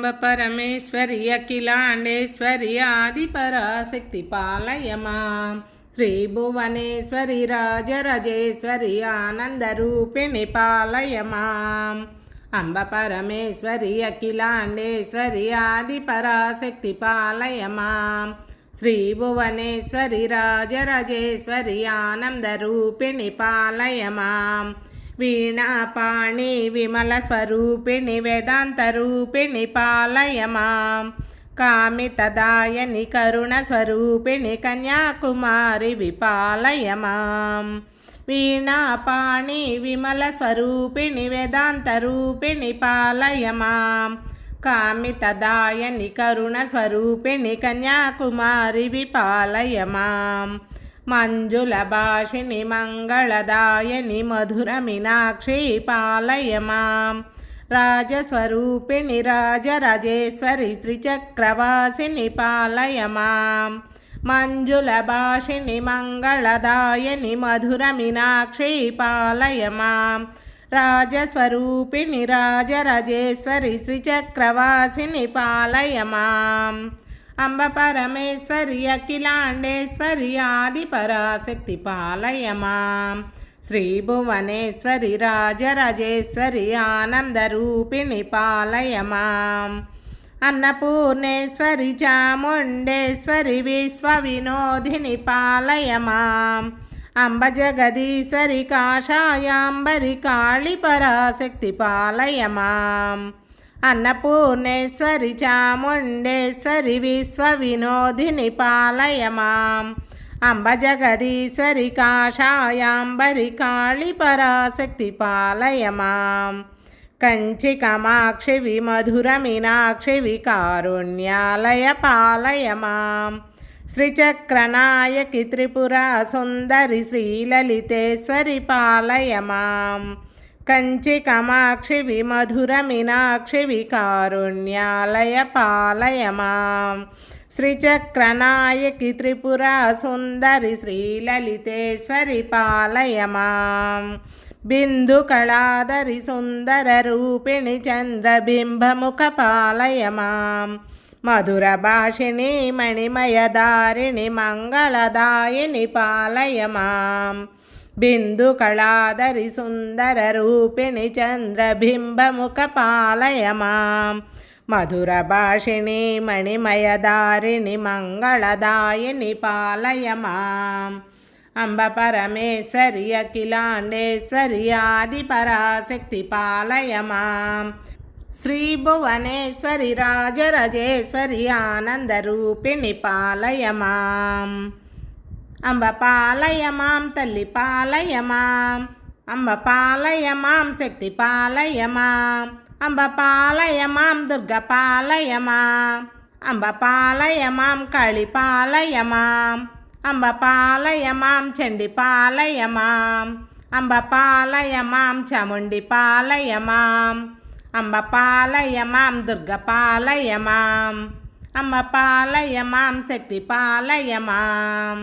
అంబ పరమేశ్వరి అఖిలాండేశ్వరి ఆది పరాశక్తి పాలయమా. శ్రీ భువనేశ్వరి రాజరాజేశ్వరి ఆనందరూపిణి పాలయమా. అంబ పరమేశ్వరి అఖిలాండేశ్వరి ఆది పరాశక్తి పాలయమా. శ్రీ భువనేశ్వరి రాజరాజేశ్వరి ఆనందరూపిణి పాలయమా. వీణాపాణి విమల స్వరూపిణి వేదాంత రూపిణి పాలయమాం. కామితదాయని కరుణ స్వరూపిణి కన్యాకుమారి విపాలయమాం. వీణాపాణి విమల స్వరూపిణి వేదాంత రూపిణి పాలయమాం. కామితదాయని కరుణ స్వరూపిణి కన్యాకుమారి విపాలయమాం. మంజుల భాషిణి మంగళదాయని మధుర మీనాక్షి పాలయమాం రాజస్వరూపిణి రాజరాజేశ్వరి శ్రీచక్రవాసిని పాలయమాం మంజుల భాషిణి మంగళదాయని మధుర మీనాక్షి పాలయమాం రాజస్వరూపిణి రాజరాజేశ్వరి శ్రీచక్రవాసిని పాలయమాం అంబ పరమేశ్వరి అఖిలాండేశ్వరి ఆది పరాశక్తి పాలయమా. శ్రీ భువనేశ్వరి రాజరాజేశ్వరి ఆనందరూపిణి పాలయమా. అన్నపూర్ణేశ్వరి చాముండేశ్వరి విశ్వ వినోదిని పాలయమా. అంబ జగదీశ్వరి కాషాయాంబరి కాళి పరాశక్తి పాలయమాం. అన్నపూర్ణేశ్వరి చాముండేశ్వరి విశ్వ వినోదిని పాలయమాం. అంబ జగదీశ్వరి కాషాయాంబరి కాళి పరాశక్తి పాలయమాం. కంచి కమాక్షి విమధుర మీనాక్షి వికారుణ్యాలయ పాలయమాం. శ్రీచక్రనాయకి త్రిపుర సుందరి శ్రీలలితేశ్వరి పాలయమాం. కంచి కమాక్షి విమధుర మీనాక్షి వికారుణ్యాలయ పాలయమా శ్రీచక్రనాయకి త్రిపుర సుందరి శ్రీలలితేశ్వరి పాలయమా బిందు కళాదరి సుందర రూపిణి చంద్రబింబముఖ పాలయమా మధుర భాషిణి మణిమయదారిణి మంగళదాయిని పాలయమాం బిందు కళాదరి సుందర రూపిణి చంద్రబింబముఖ పాలయమా. మధుర భాషిణి మణిమయదారిణి మంగళదాయిని పాలయమా. అంబ పరమేశ్వరి అఖిలాండేశ్వరి ఆది పరాశక్తి పాలయమా. శ్రీ భువనేశ్వరి రాజరాజేశ్వరి ఆనందరూపిణి పాలయమాం. అంబ పాలయమాం తల్లి పాలయమాం అంబ పాలయమాం శక్తి పాలయమాం అంబ పాలయమాం దుర్గ పాలయమాం అంబ పాలయమాం కళి పాలయమాం అంబ పాలయమాం చండి పాలయమాం అంబ పాలయమాం చముండి పాలయమాం అంబ పాలయమాం దుర్గ పాలయమాం అమ్మ పాలయమాం శక్తి పాలయమాం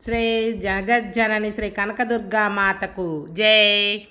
శ్రీ జగజ్జనని శ్రీ కనకదుర్గా మాతకు జై.